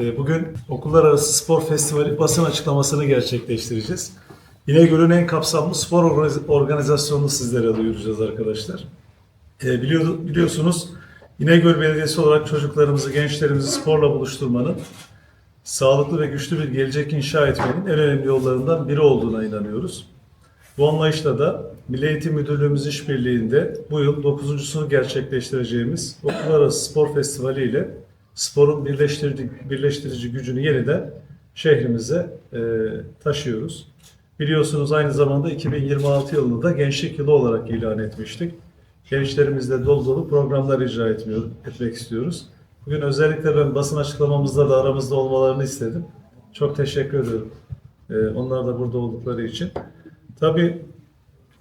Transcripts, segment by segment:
Ee, Bugün Okullar Arası Spor Festivali basın açıklamasını gerçekleştireceğiz. İnegöl'ün en kapsamlı spor organiz- organizasyonunu sizlere duyuracağız arkadaşlar. Ee, biliyor- biliyorsunuz İnegöl Belediyesi olarak çocuklarımızı, gençlerimizi sporla buluşturmanın, sağlıklı ve güçlü bir gelecek inşa etmenin en önemli yollarından biri olduğuna inanıyoruz. Bu anlayışla da Milli Eğitim Müdürlüğümüz işbirliğinde bu yıl 9.sunu gerçekleştireceğimiz Okullar Arası Spor Festivali ile sporun birleştirici, birleştirici gücünü yeniden şehrimize e, taşıyoruz. Biliyorsunuz aynı zamanda 2026 yılını da Gençlik Yılı olarak ilan etmiştik. Gençlerimizle dolu dolu programlar icra etmiyor, etmek istiyoruz. Bugün özellikle ben basın açıklamamızda da aramızda olmalarını istedim. Çok teşekkür ediyorum. E, onlar da burada oldukları için. Tabii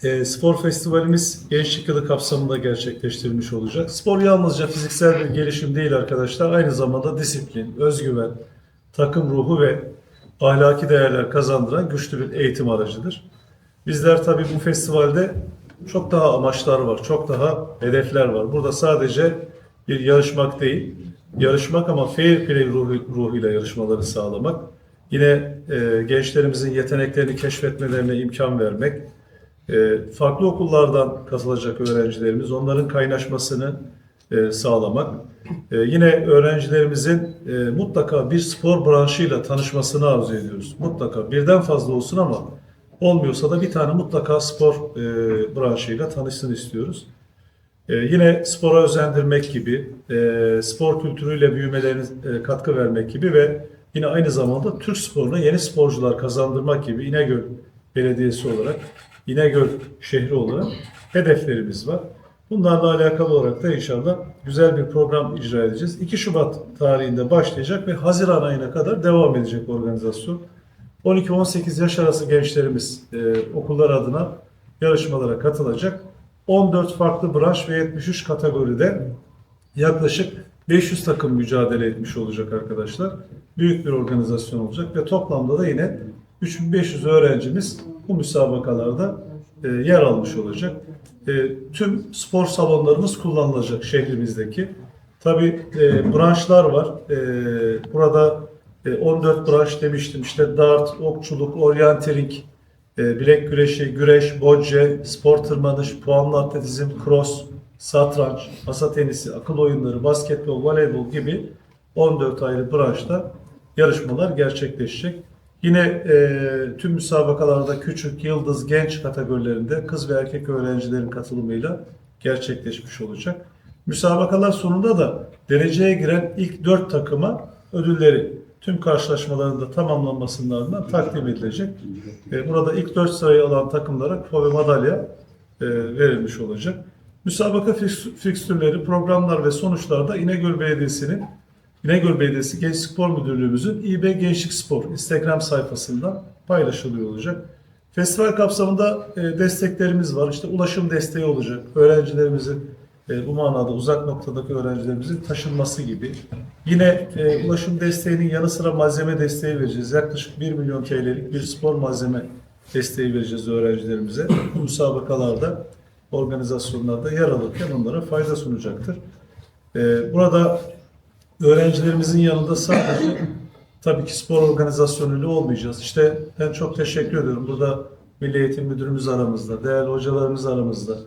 e, spor festivalimiz Gençlik Yılı kapsamında gerçekleştirilmiş olacak. Spor yalnızca fiziksel bir gelişim değil arkadaşlar. Aynı zamanda disiplin, özgüven, takım ruhu ve ahlaki değerler kazandıran güçlü bir eğitim aracıdır. Bizler tabii bu festivalde çok daha amaçlar var, çok daha hedefler var. Burada sadece bir yarışmak değil, yarışmak ama fair play ruhu, ruhuyla yarışmaları sağlamak. Yine e, gençlerimizin yeteneklerini keşfetmelerine imkan vermek, farklı okullardan katılacak öğrencilerimiz, onların kaynaşmasını e, sağlamak. E, yine öğrencilerimizin e, mutlaka bir spor branşıyla tanışmasını arzu ediyoruz. Mutlaka birden fazla olsun ama olmuyorsa da bir tane mutlaka spor e, branşıyla tanışsın istiyoruz. E, yine spora özendirmek gibi, spor kültürüyle büyümelerine katkı vermek gibi ve yine aynı zamanda Türk sporuna yeni sporcular kazandırmak gibi İnegöl Belediyesi olarak, İnegöl şehri olarak hedeflerimiz var. Bunlarla alakalı olarak da inşallah güzel bir program icra edeceğiz. 2 Şubat tarihinde başlayacak ve Haziran ayına kadar devam edecek organizasyon. 12-18 yaş arası gençlerimiz e, okullar adına yarışmalara katılacak. 14 farklı branş ve 73 kategoride yaklaşık 500 takım mücadele etmiş olacak arkadaşlar. Büyük bir organizasyon olacak ve toplamda da yine 3500 öğrencimiz bu müsabakalarda e, yer almış olacak. E, tüm spor salonlarımız kullanılacak şehrimizdeki. Tabii e, branşlar var. E, burada e, 14 branş demiştim. İşte dart, okçuluk, oryantering, e, bilek güreşi, güreş, bocce, spor tırmanış, puanlı atletizm, cross, satranç, masa tenisi, akıl oyunları, basketbol, voleybol gibi 14 ayrı branşta yarışmalar gerçekleşecek. Yine e, tüm müsabakalarda küçük, yıldız, genç kategorilerinde kız ve erkek öğrencilerin katılımıyla gerçekleşmiş olacak. Müsabakalar sonunda da dereceye giren ilk 4 takıma ödülleri tüm karşılaşmaların da tamamlanmasının ardından takdim edilecek. E, burada ilk 4 sırayı alan takımlara kupa ve madalya e, verilmiş olacak. Müsabaka fikstürleri, programlar ve sonuçlar da İnegöl Belediyesi'nin İnegöl Belediyesi Genç Spor Müdürlüğümüzün İB Gençlik Spor Instagram sayfasından paylaşılıyor olacak. Festival kapsamında e, desteklerimiz var. İşte ulaşım desteği olacak. Öğrencilerimizin e, bu manada uzak noktadaki öğrencilerimizin taşınması gibi. Yine e, ulaşım desteğinin yanı sıra malzeme desteği vereceğiz. Yaklaşık 1 milyon TL'lik bir spor malzeme desteği vereceğiz öğrencilerimize. Bu müsabakalarda, organizasyonlarda yer alırken onlara fayda sunacaktır. Burada öğrencilerimizin yanında sadece tabii ki spor organizasyonuyla olmayacağız. İşte ben çok teşekkür ediyorum. Burada Milli Eğitim Müdürümüz aramızda, değerli hocalarımız aramızda.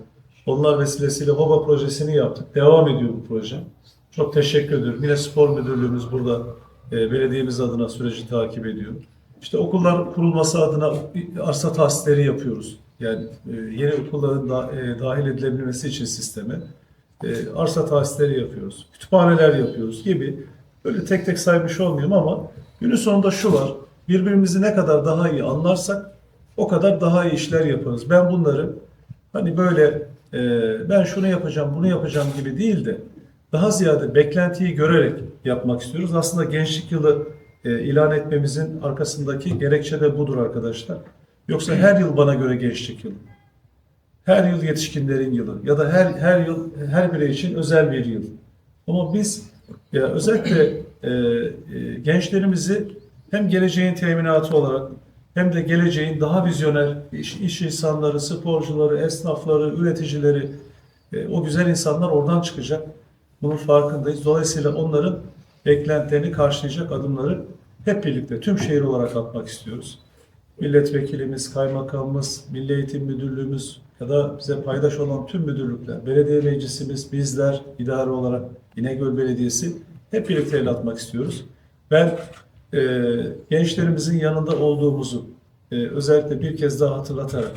Onlar vesilesiyle HOBA projesini yaptık. Devam ediyor bu proje. Çok teşekkür ediyorum. Yine spor müdürlüğümüz burada e, belediyemiz adına süreci takip ediyor. İşte okullar kurulması adına arsa tahsisleri yapıyoruz. Yani e, yeni okulların da, e, dahil edilebilmesi için sisteme e, arsa tahsisleri yapıyoruz. Kütüphaneler yapıyoruz gibi. Böyle tek tek saymış olmayayım ama günün sonunda şu var. Birbirimizi ne kadar daha iyi anlarsak o kadar daha iyi işler yaparız. Ben bunları hani böyle e, ben şunu yapacağım, bunu yapacağım gibi değil de daha ziyade beklentiyi görerek yapmak istiyoruz. Aslında gençlik yılı e, ilan etmemizin arkasındaki gerekçe de budur arkadaşlar. Yoksa her yıl bana göre gençlik yılı. Her yıl yetişkinlerin yılı ya da her her yıl her birey için özel bir yıl. Ama biz ya özellikle e, e, gençlerimizi hem geleceğin teminatı olarak hem de geleceğin daha vizyoner iş, iş insanları, sporcuları, esnafları, üreticileri, e, o güzel insanlar oradan çıkacak. Bunun farkındayız. Dolayısıyla onların beklentilerini karşılayacak adımları hep birlikte tüm şehir olarak atmak istiyoruz. Milletvekilimiz, kaymakamımız, Milli Eğitim Müdürlüğümüz ya da bize paydaş olan tüm müdürlükler, belediye meclisimiz, bizler idare olarak İnegöl Belediyesi hep birlikte el atmak istiyoruz. Ben e, gençlerimizin yanında olduğumuzu e, özellikle bir kez daha hatırlatarak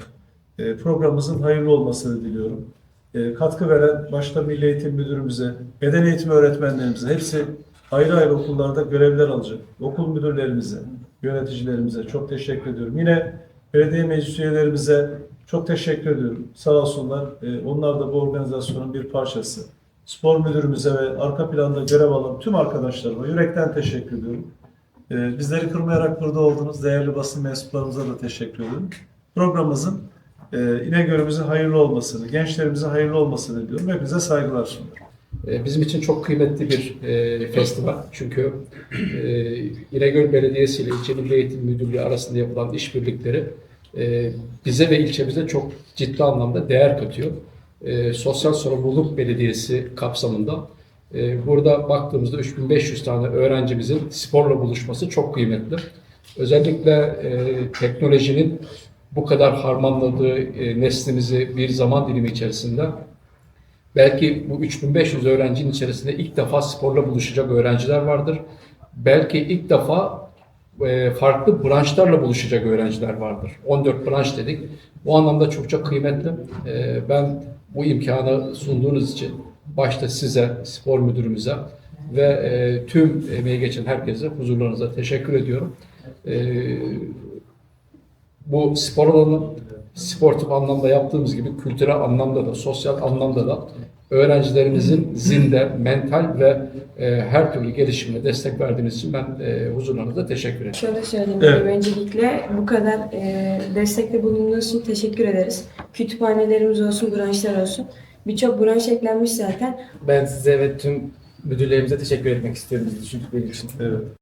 e, programımızın hayırlı olmasını diliyorum. E, katkı veren başta Milli Eğitim Müdürümüze, beden eğitimi öğretmenlerimize hepsi ayrı ayrı okullarda görevler alacak. Okul müdürlerimize, yöneticilerimize çok teşekkür ediyorum. Yine belediye meclis üyelerimize çok teşekkür ediyorum. Sağ olsunlar. E, onlar da bu organizasyonun bir parçası. Spor müdürümüze ve arka planda görev alan tüm arkadaşlarıma yürekten teşekkür ediyorum. E, bizleri kırmayarak burada oldunuz. Değerli basın mensuplarımıza da teşekkür ediyorum. Programımızın e, İnegöl'ümüze hayırlı olmasını, gençlerimize hayırlı olmasını diliyorum. Hepinize saygılar sunuyorum. E, Bizim için çok kıymetli bir e, festival. Çünkü e, İnegöl Belediyesi ile İlçe Milli Eğitim Müdürlüğü arasında yapılan işbirlikleri bize ve ilçemize çok ciddi anlamda değer katıyor. Sosyal Sorumluluk Belediyesi kapsamında burada baktığımızda 3500 tane öğrencimizin sporla buluşması çok kıymetli. Özellikle teknolojinin bu kadar harmanladığı neslimizi bir zaman dilimi içerisinde Belki bu 3500 öğrencinin içerisinde ilk defa sporla buluşacak öğrenciler vardır. Belki ilk defa e, farklı branşlarla buluşacak öğrenciler vardır. 14 branş dedik. Bu anlamda çok çok kıymetli. E, Ben bu imkanı sunduğunuz için başta size, spor müdürümüze ve e, tüm emeği geçen herkese huzurlarınıza teşekkür ediyorum. Bu spor alanı sportif anlamda yaptığımız gibi kültürel anlamda da sosyal anlamda da öğrencilerimizin zinde, mental ve e, her türlü gelişimine destek verdiğiniz için ben e, huzurlarınıza teşekkür ederim. Şöyle söyleyeyim. Evet. Öncelikle bu kadar e, destekte bulunduğunuz için teşekkür ederiz. Kütüphanelerimiz olsun, branşlar olsun. Birçok branş eklenmiş zaten. Ben size ve tüm müdürlerimize teşekkür etmek istiyorum düşündükleri için. Evet.